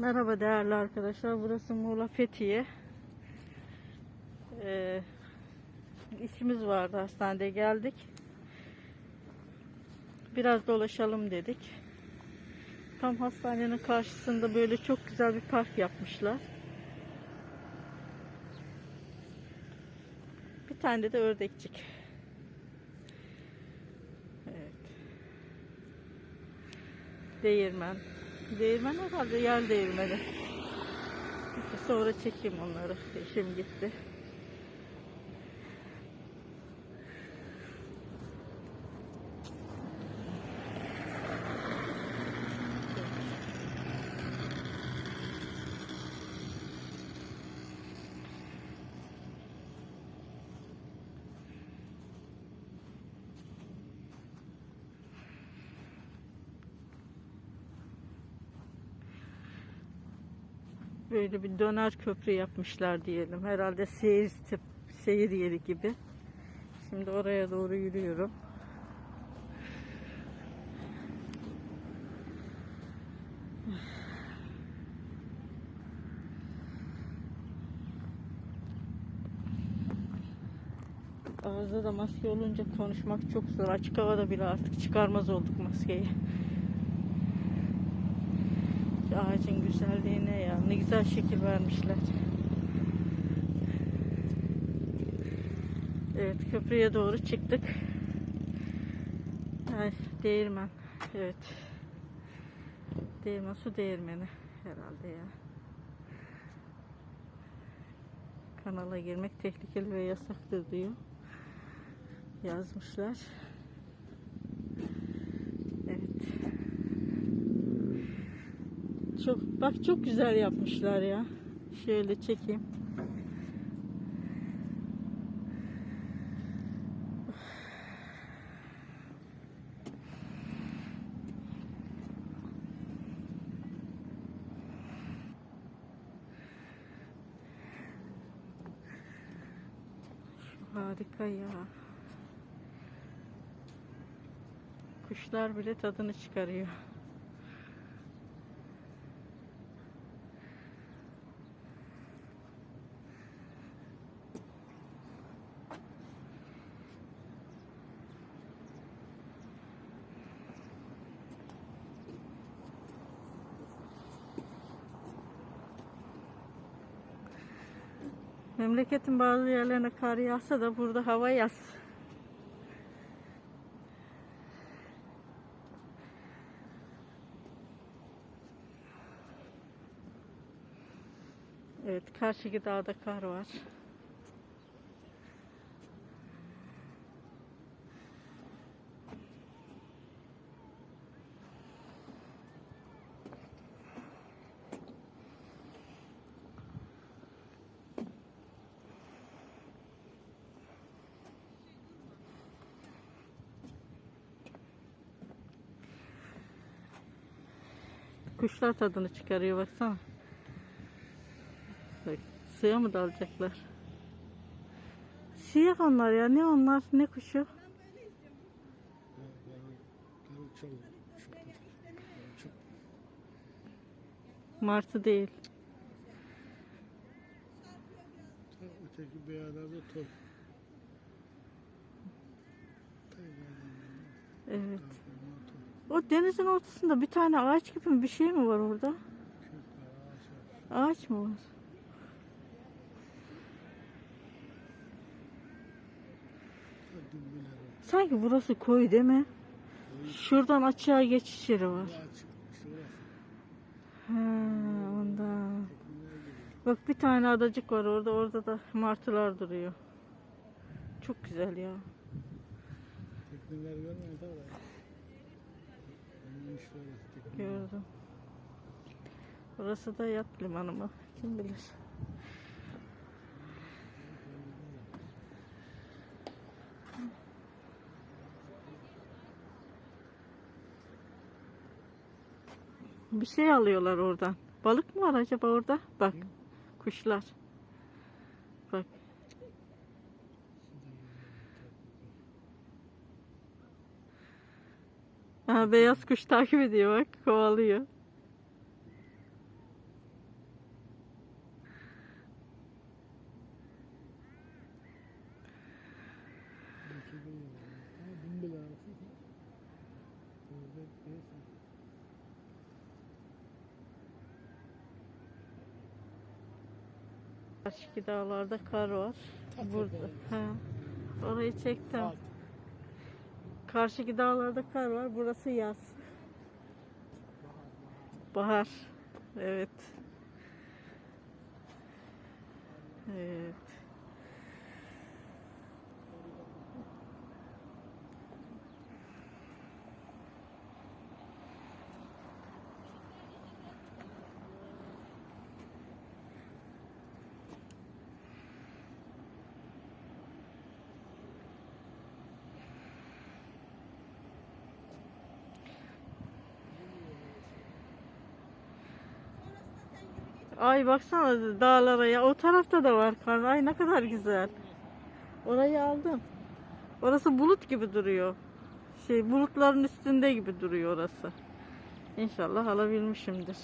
Merhaba değerli arkadaşlar. Burası Muğla Fethiye. Ee, işimiz vardı hastanede geldik. Biraz dolaşalım dedik. Tam hastanenin karşısında böyle çok güzel bir park yapmışlar. Bir tane de ördekçik. Evet. Değirmen. Değirmen herhalde yer değirmeni. Sonra çekeyim onları. İşim gitti. Böyle bir döner köprü yapmışlar diyelim. Herhalde seyir, tip- seyir yeri gibi. Şimdi oraya doğru yürüyorum. Ağızda da maske olunca konuşmak çok zor. Açık havada bile artık çıkarmaz olduk maskeyi. Şu ağacın güzelliğine ya. Ne güzel şekil vermişler. Evet köprüye doğru çıktık. Ay, değirmen. Evet. Değirmen su değirmeni herhalde ya. Kanala girmek tehlikeli ve yasaktır diyor. Yazmışlar. Evet. Çok bak çok güzel yapmışlar ya. Şöyle çekeyim. Harika ya. Kuşlar bile tadını çıkarıyor. Memleketin bazı yerlerine kar yağsa da burada hava yaz. Evet, karşıki dağda kar var. Kuşlar tadını çıkarıyor baksana. Bak, suya mı dalacaklar? Siyah onlar ya. Ne onlar? Ne kuşu? Martı değil. Öteki beyazlarda toy. Evet. Denizin ortasında bir tane ağaç gibi bir şey mi var orada? Ağaç mı var? Sanki burası koy değil mi? Şuradan açığa geçiş yeri var. Ha, ondan. Bak bir tane adacık var orada. Orada da martılar duruyor. Çok güzel ya. Tekneler görmedi oraya. Neymiş böyle tekne? Gördüm. Burası da yat limanı mı? Kim bilir. Bir şey alıyorlar oradan. Balık mı var acaba orada? Bak. Kuşlar. Ha, beyaz kuş takip ediyor bak kovalıyor. Karşıki dağlarda kar var. Burada. Ha. Orayı çektim. Karşıki dağlarda kar var. Burası yaz. Bahar. Evet. Evet. Ay baksana dağlara ya. O tarafta da var kar. Ay ne kadar güzel. Orayı aldım. Orası bulut gibi duruyor. Şey bulutların üstünde gibi duruyor orası. İnşallah alabilmişimdir.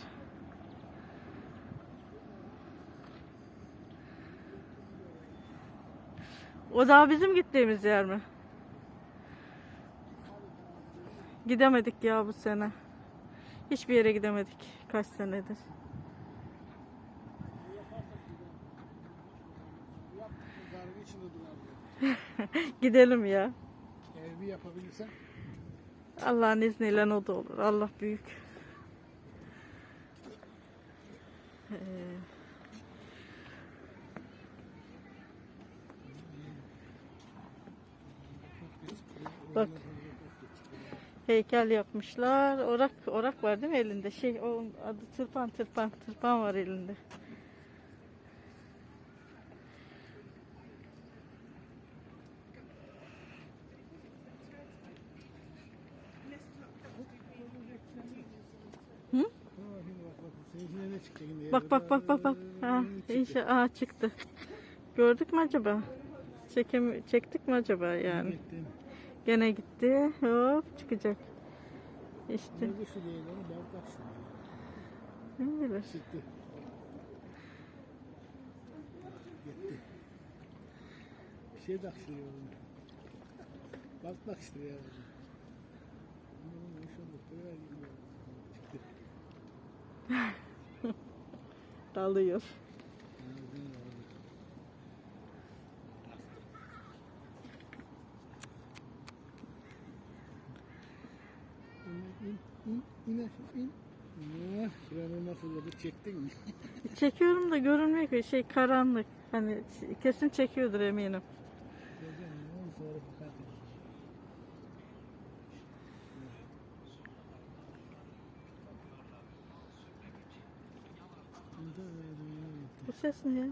O daha bizim gittiğimiz yer mi? Gidemedik ya bu sene. Hiçbir yere gidemedik. Kaç senedir. Gidelim ya. Eğer bir yapabilirsen Allah'ın izniyle o da olur. Allah büyük. Ee, Bak. heykel yapmışlar. Orak orak var değil mi elinde? Şey o adı tırpan tırpan tırpan var elinde. Ha, şimdi bak bak. Seninkine ne çıkacak şimdi? Bak bak bak bak bak. Ha, inşa Aa, çıktı. Gördük mü acaba? Çekim çektik mi acaba yani? Gittim. Gene gitti. Hop çıkacak. İşte ne bilir. Çıktı. Gitti. Bir şey de aksırıyor oğlum. Bak gidiyor. Çıktı. Dalıyor. İn, in, in, in. Ah, nasıl oldu? Çektin mi? Çekiyorum da görünmüyor ki şey karanlık. Hani kesin çekiyordur eminim. Geleceğim, ondan sonra fakat. Burada öyle Bu ses ne ya?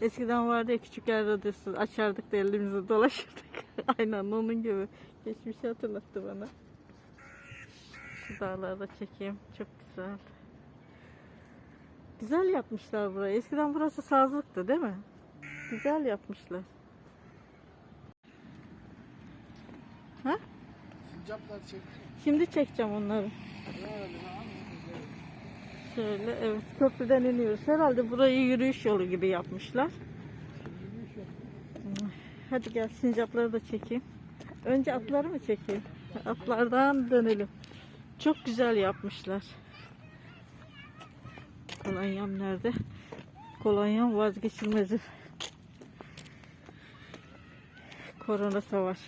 Eskiden vardı ya küçük yer radyosu açardık da elimizi dolaşırdık. Aynen onun gibi. Geçmişi hatırlattı bana. Şu dağlarda çekeyim. Çok güzel. Güzel yapmışlar burayı. Eskiden burası sazlıktı değil mi? Güzel yapmışlar. Ha? Sincaplar çek. Şimdi çekeceğim onları. Böyle lan. Şöyle evet köprüden iniyoruz. Herhalde burayı yürüyüş yolu gibi yapmışlar. Hadi gel sincapları da çekeyim. Önce atları mı çekeyim? Atlardan dönelim. Çok güzel yapmışlar. Kolonyam nerede? Kolonyam vazgeçilmezi. Korona savaş.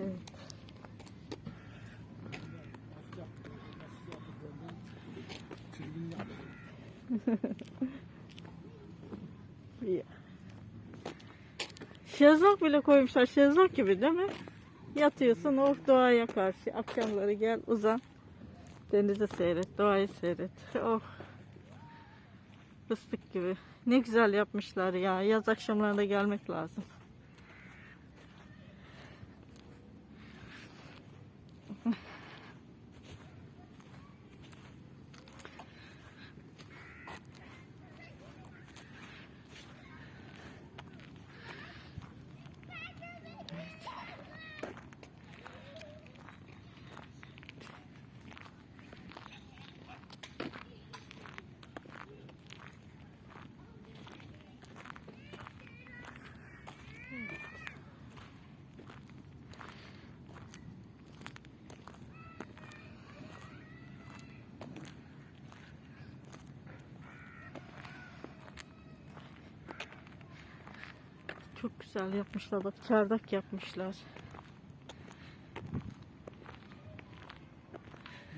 Evet. Tribün yap. İyi. Şezlong bile koymuşlar. Şezlong gibi değil mi? Yatıyorsun oh doğaya karşı. Akşamları gel uzan. Denizi seyret, doğayı seyret. Oh. Fıstık gibi. Ne güzel yapmışlar ya. Yaz akşamlarında gelmek lazım. Çok güzel yapmışlar bak çardak yapmışlar.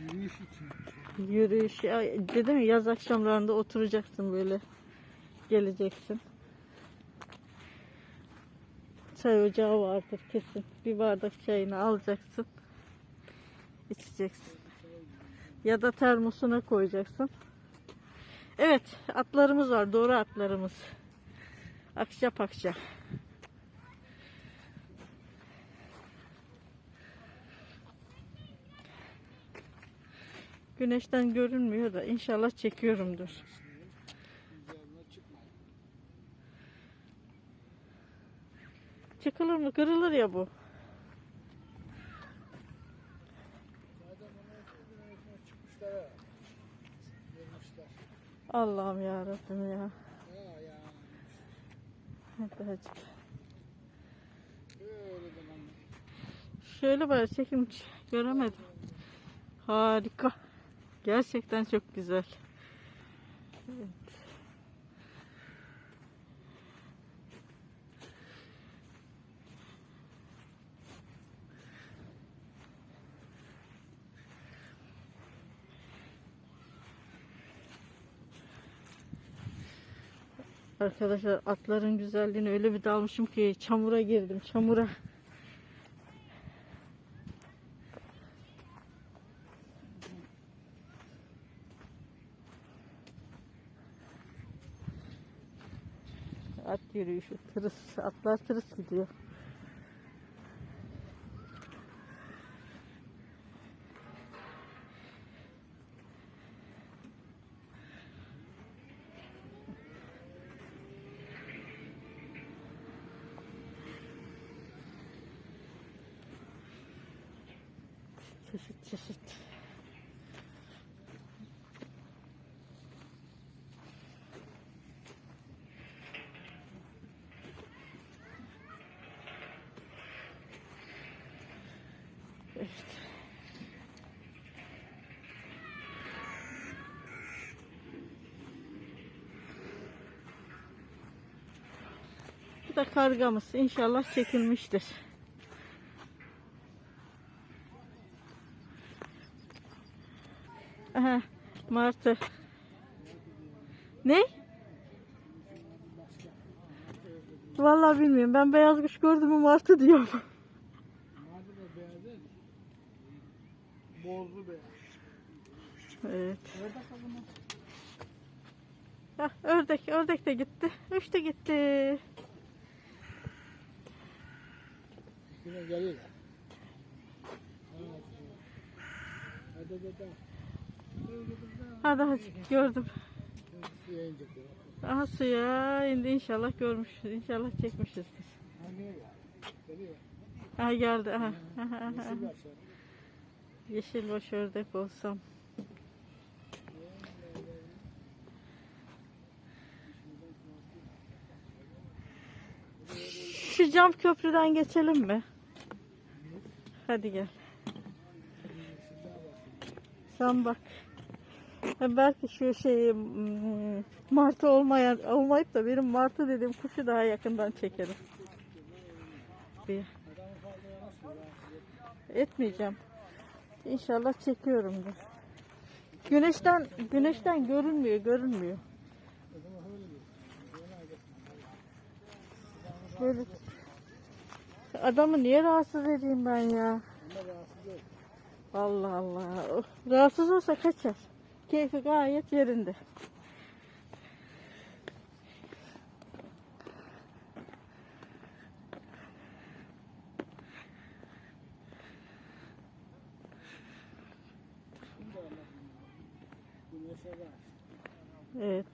Yürüyüş için. Yürüyüş. Ay, dedim ya yaz akşamlarında oturacaksın böyle. Geleceksin. Çay ocağı vardır kesin. Bir bardak çayını alacaksın. içeceksin. Ya da termosuna koyacaksın. Evet atlarımız var. Doğru atlarımız. Akça pakça. Güneşten görünmüyor da inşallah çekiyorumdur. Çıkılır mı? Kırılır ya bu. Allah'ım ya Rabbim ya. Böyle. Şöyle bari çekim göremedim. Harika. Gerçekten çok güzel. Evet. Arkadaşlar atların güzelliğine öyle bir dalmışım ki çamura girdim çamura. At yürüyüşü. Tırıs. Atlar tırıs gidiyor. Bu da kargamız. İnşallah çekilmiştir. Aha, martı. Ne? Vallahi bilmiyorum. Ben beyaz kuş gördüm mü martı diyorum. Mavi de beyaz değil. Bozlu beyaz. Evet. Hah, ördek, ördek de gitti. Üç de gitti. Yine geliyorlar. Hadi hadi hadi. Hadi gördüm. Aha suya indi inşallah görmüşüz. İnşallah çekmişizdir. Ha geldi. Aha. Yeşil baş ördek olsam. Şu cam köprüden geçelim mi? Hadi gel. Sen bak. Belki şu şey hmm, martı olmayan olmayıp da benim martı dediğim kuşu daha yakından çekerim. Bir. Etmeyeceğim. İnşallah çekiyorumdur. Güneşten güneşten görünmüyor, görünmüyor. Böyle adamı niye rahatsız edeyim ben ya? Allah Allah. Rahatsız olsa kaçar. Keyfi gayet yerinde. Evet.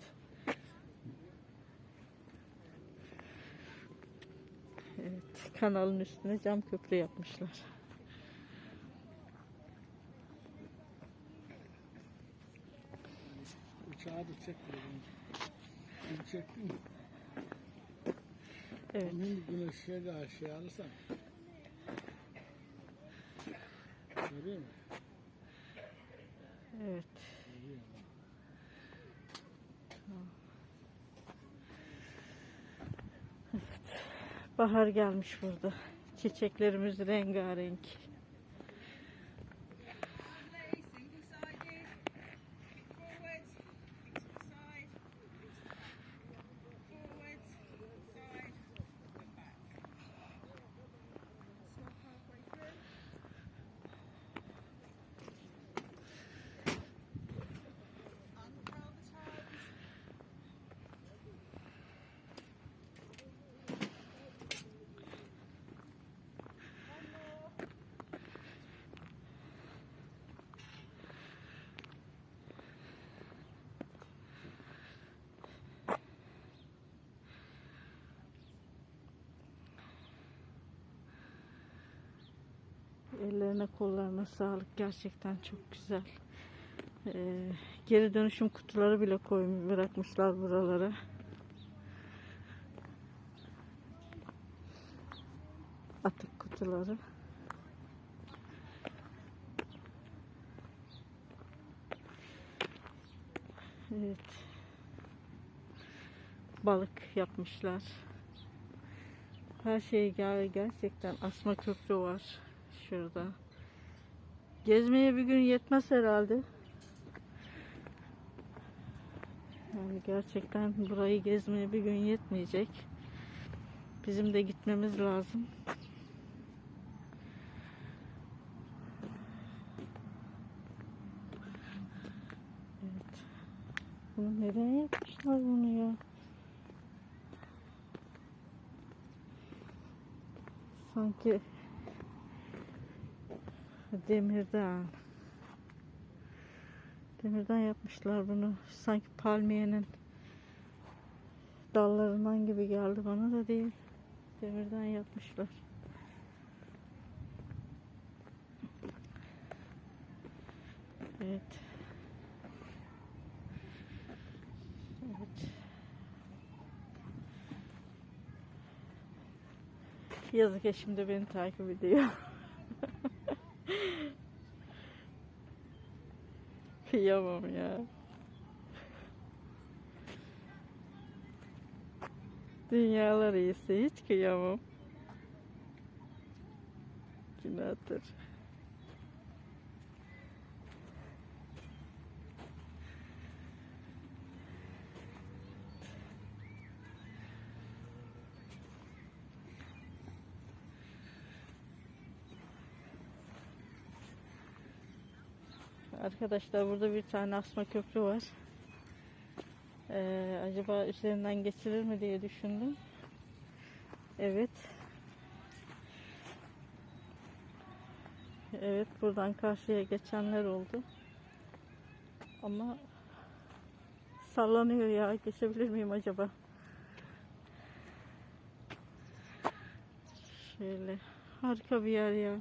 Evet, kanalın üstüne cam köprü yapmışlar. Dedim. Bir çektin mi? Evet. Onun güneşe karşı alırsan. Görüyor musun? Evet. Görüyor. Bahar gelmiş burada. Çiçeklerimiz rengarenk. Kollarına sağlık. Gerçekten çok güzel. Ee, geri dönüşüm kutuları bile koymuş bırakmışlar buralara. Atık kutuları. Evet. Balık yapmışlar. Her şey gerçekten asma köprü var şurada. Gezmeye bir gün yetmez herhalde. Yani gerçekten burayı gezmeye bir gün yetmeyecek. Bizim de gitmemiz lazım. Evet. Bunu neden yapmışlar bunu ya? Sanki demirden. Demirden yapmışlar bunu. Sanki palmiyenin dallarından gibi geldi bana da değil. Demirden yapmışlar. Evet. Evet. Yazık eşim de beni takip ediyor. Kıyamam ya. Dünyalar iyisi hiç kıyamam. Günahtır. Arkadaşlar burada bir tane asma köprü var. Ee, acaba üzerinden geçilir mi diye düşündüm. Evet. Evet buradan karşıya geçenler oldu. Ama sallanıyor ya. Geçebilir miyim acaba? Şöyle harika bir yer ya.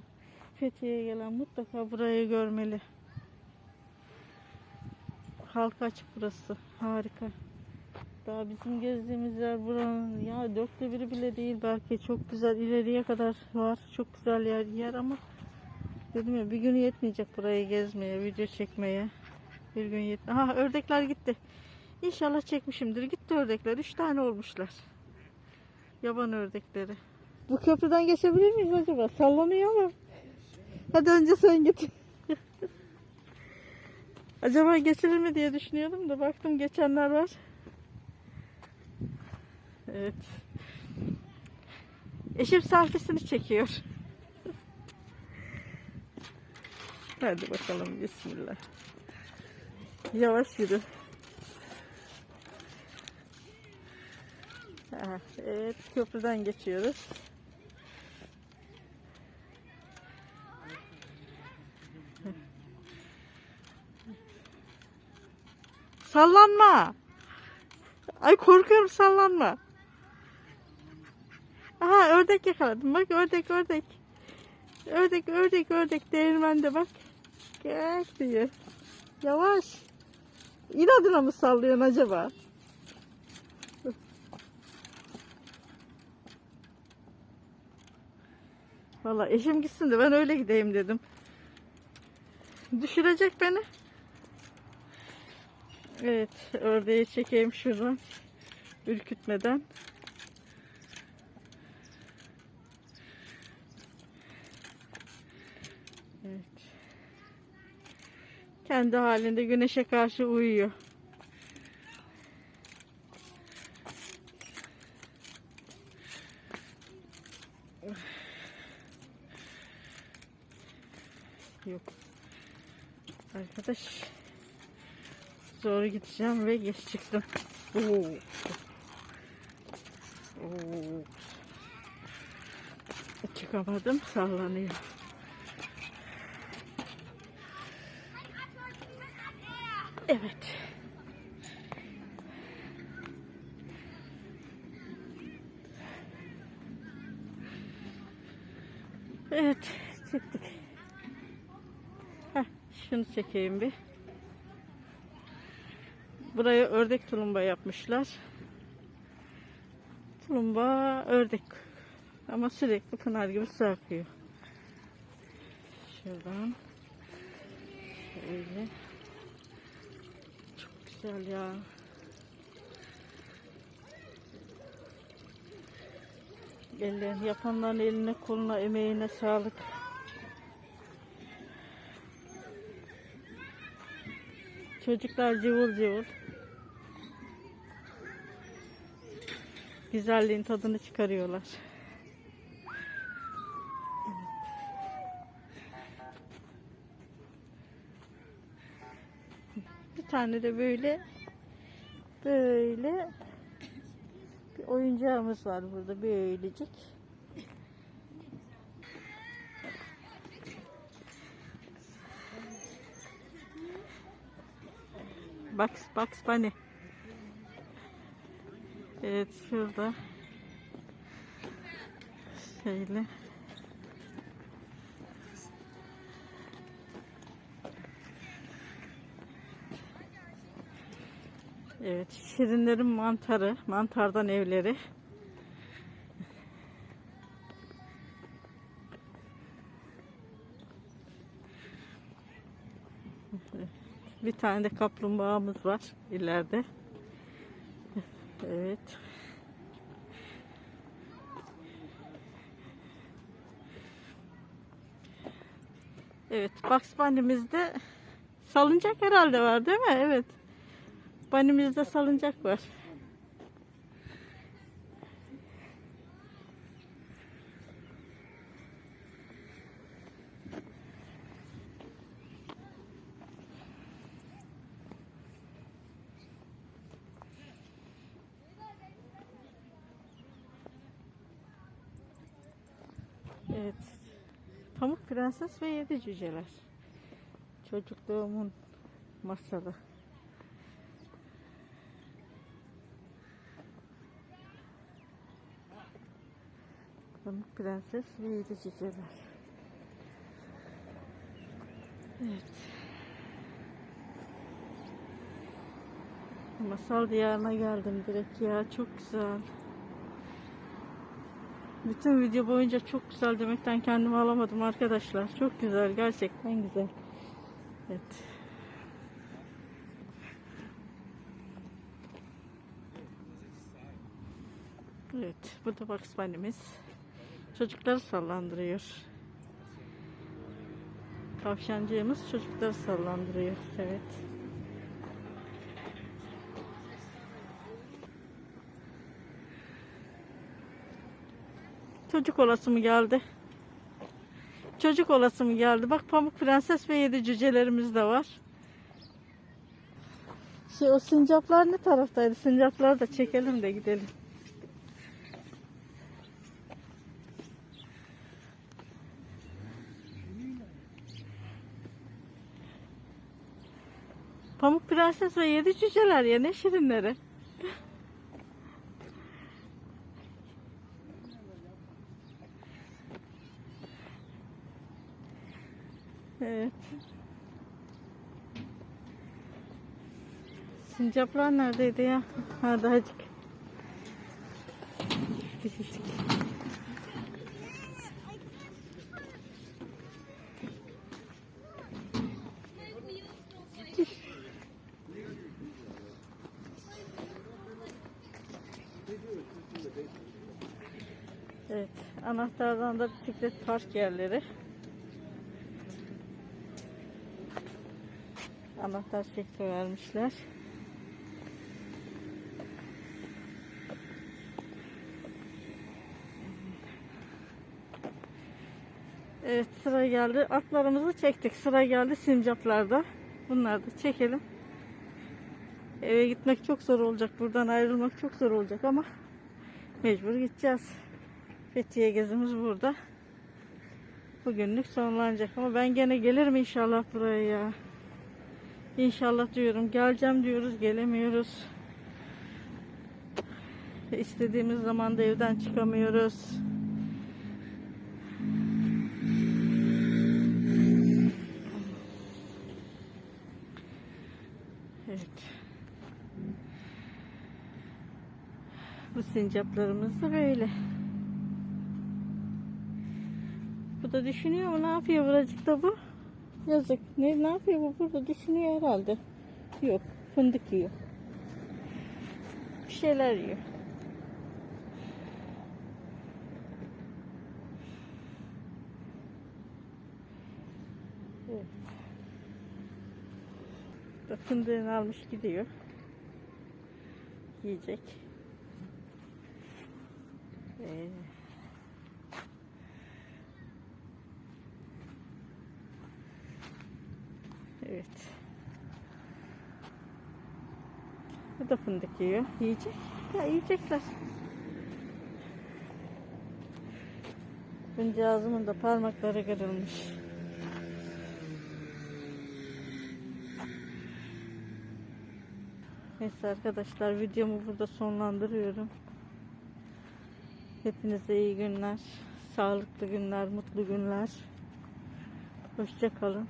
Fethiye'ye gelen mutlaka burayı görmeli. Halka açık burası. Harika. Daha bizim gezdiğimiz yer buranın ya dörtte biri bile değil belki. Çok güzel ileriye kadar var. Çok güzel yer, yer ama dedim ya bir gün yetmeyecek burayı gezmeye, video çekmeye. Bir gün yet. Aha ördekler gitti. İnşallah çekmişimdir. Gitti ördekler. Üç tane olmuşlar. Yaban ördekleri. Bu köprüden geçebilir miyiz acaba? Sallanıyor mu? Hadi önce sen git. Acaba geçilir mi diye düşünüyordum da baktım geçenler var. Evet. Eşim selfiesini çekiyor. Hadi bakalım bismillah. Yavaş yürü. Ha, Evet köprüden geçiyoruz. Sallanma. Ay korkuyorum sallanma. Aha ördek yakaladım. Bak ördek ördek. Ördek ördek ördek değirmende bak. Gel diyor. Yavaş. İnadına mı sallıyorsun acaba? Valla eşim gitsin de ben öyle gideyim dedim. Düşürecek beni. Evet, ördeği çekeyim şuradan. Ürkütmeden. Evet. Kendi halinde güneşe karşı uyuyor. Yok. Arkadaş. Zor gideceğim ve geç çıktım. Oo. Oo. Çıkamadım sallanıyor. Evet. Evet çıktık. Heh, şunu çekeyim bir. Buraya ördek tulumba yapmışlar. Tulumba ördek. Ama sürekli pınar gibi su akıyor. Şuradan. Şöyle. Çok güzel ya. Ellerini yapanların eline koluna emeğine sağlık. Çocuklar cıvıl cıvıl. Güzelliğin tadını çıkarıyorlar. Bir tane de böyle böyle bir oyuncağımız var burada böylecik. Bugs, Bugs Bunny. Evet şurada. Şöyle. Evet, şirinlerin mantarı, mantardan evleri. Bir tane de kaplumbağamız var ileride. Evet. Evet, Bugs Bunny'mizde salıncak herhalde var değil mi? Evet. Bunny'mizde salıncak var. Evet. Pamuk Prenses ve Yedi Cüceler. Çocukluğumun masalı. Pamuk Prenses ve Yedi Cüceler. Evet. Masal diyarına geldim direkt ya. Çok güzel. Bütün video boyunca çok güzel demekten kendimi alamadım arkadaşlar. Çok güzel. Gerçekten güzel. Evet. Evet. Bu da Bugs Bunny'miz. Çocukları sallandırıyor. Tavşancığımız çocukları sallandırıyor. Evet. Çocuk olası mı geldi? Çocuk olası mı geldi? Bak Pamuk Prenses ve yedi cücelerimiz de var. Şey, o sincaplar ne taraftaydı? Sincapları da çekelim de gidelim. Pamuk Prenses ve yedi cüceler ya ne şirinleri. Evet. Sincaplar neredeydi ya? Ha dahacık. Küçücük. Evet, anahtardan da bisiklet park yerleri. Anahtar şekli vermişler. Evet sıra geldi. Atlarımızı çektik. Sıra geldi sincaplarda. Bunları da çekelim. Eve gitmek çok zor olacak. Buradan ayrılmak çok zor olacak ama mecbur gideceğiz. Fethiye gezimiz burada. Bugünlük sonlanacak ama ben gene gelirim inşallah buraya ya. İnşallah diyorum. Geleceğim diyoruz. Gelemiyoruz. İstediğimiz zaman da evden çıkamıyoruz. Evet. Bu sincaplarımız da böyle. Bu da düşünüyor mu? Ne yapıyor buracıkta bu? Yazık. Ne, ne yapıyor bu? Burada düşünüyor herhalde. Yok. Fındık yiyor. Bir şeyler yiyor. Evet. Fındığını almış gidiyor. Yiyecek. Evet. Bu da fındık yiyor. Yiyecek. Ya yiyecekler. Buncağızımın da parmakları kırılmış. Neyse arkadaşlar videomu burada sonlandırıyorum. Hepinize iyi günler, sağlıklı günler, mutlu günler. Hoşça kalın.